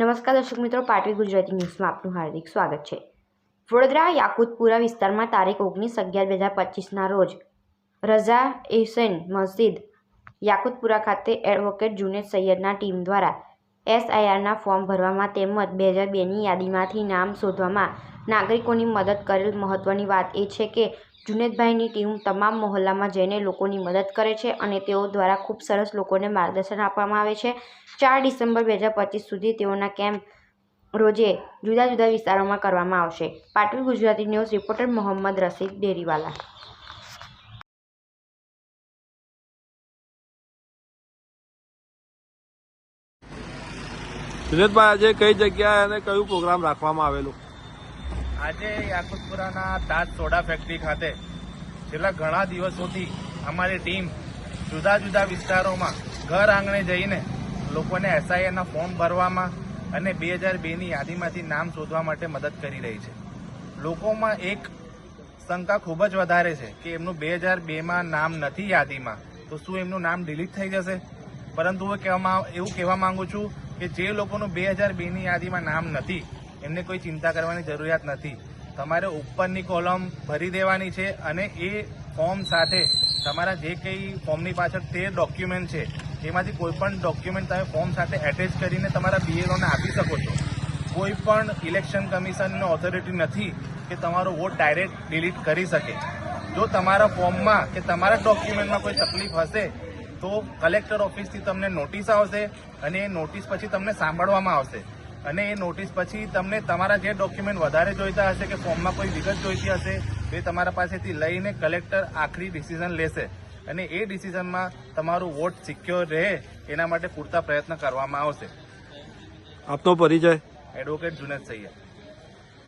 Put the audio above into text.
નમસ્કાર દર્શક મિત્રો પાટવી ગુજરાતી ન્યૂઝમાં આપનું હાર્દિક સ્વાગત છે. વડોદરા યાકુતપુરા વિસ્તારમાં તારીખ ઓગણીસ અગિયાર બે હજાર પચીસના રોજ રઝા એહસેન મસ્જિદ યાકુતપુરા ખાતે એડવોકેટ જુનેદ સૈયદના ટીમ દ્વારા એસઆઈઆરના ફોર્મ ભરવામાં તેમજ બે હજાર બેની યાદીમાંથી નામ શોધવામાં નાગરિકોની મદદ કરેલ મહત્ત્વની વાત એ છે કે, જુનેદભાઈની ટીમ તમામ મહોલ્લામાં જઈને લોકોની મદદ કરે છે અને તેઓ દ્વારા ખૂબ સરસ લોકોને માર્ગદર્શન આપવામાં આવે છે. ચાર ડિસેમ્બર બે હજાર પચીસ સુધી તેઓના કેમ્પ રોજે જુદા જુદા વિસ્તારોમાં કરવામાં આવશે. પાટવી ગુજરાતી ન્યૂઝ રિપોર્ટર મોહમ્મદ રસીદ ડેરીવાલા સુરેશભાઈ આજે કઈ જગ્યાએ અને કયું પ્રોગ્રામ રાખવામાં આવેલું? આજે યાકુતપુરાના તાજ સોડા ફેક્ટરી ખાતે, છેલ્લા ઘણા દિવસોથી અમારી ટીમ જુદા જુદા વિસ્તારોમાં ઘર આંગણે જઈને લોકોને એસઆઈએના ફોર્મ ભરવામાં અને બે હજાર બેની યાદીમાંથી નામ શોધવા માટે મદદ કરી રહી છે. લોકોમાં એક શંકા ખૂબ જ વધારે છે કે એમનું બે હજાર બેમાં નામ નથી યાદીમાં, તો શું એમનું નામ ડિલીટ થઈ જશે? પરંતુ હું કહેવા એવું કહેવા માંગુ છું કે જે લોકોનું બે હજાર બેની યાદીમાં નામ નથી, એમને કોઈ ચિંતા કરવાની જરૂરિયાત નથી. તમારે ઉપરની કોલમ ભરી દેવાની છે અને એ ફોર્મ સાથે તમારા જે કંઈ ફોર્મની પાછળ તે ડોક્યુમેન્ટ છે, એમાંથી કોઈ પણ ડોક્યુમેન્ટ તમે ફોર્મ સાથે એટેચ કરીને તમારા બીએલઓને આપી શકો છો. કોઈ પણ ઇલેક્શન કમિશનની ઓથોરિટી નથી કે તમારો વોટ ડાયરેક્ટ ડિલીટ કરી શકે. જો તમારા ફોર્મમાં કે તમારા ડોક્યુમેન્ટમાં કોઈ તકલીફ હશે તો કલેક્ટર ઓફિસથી તમને નોટિસ આવશે અને એ નોટિસ પછી તમને સાંભળવામાં આવશે. અને એ નોટિસ પછી તમને તમારા જે ડોક્યુમેન્ટ વધારે જોઈતા હશે કે ફોર્મમાં કોઈ વિગત જોઈતી હશે તો એ તમારા પાસેથી લઈને કલેક્ટર આખરી ડિસિઝન લેશે. અને એ ડિસિઝનમાં તમારું વોટ સિક્યોર રહે એના માટે પૂરતા પ્રયત્ન કરવામાં આવશે. આપનો પરિચય? એડવોકેટ જુનેદ સૈયદ.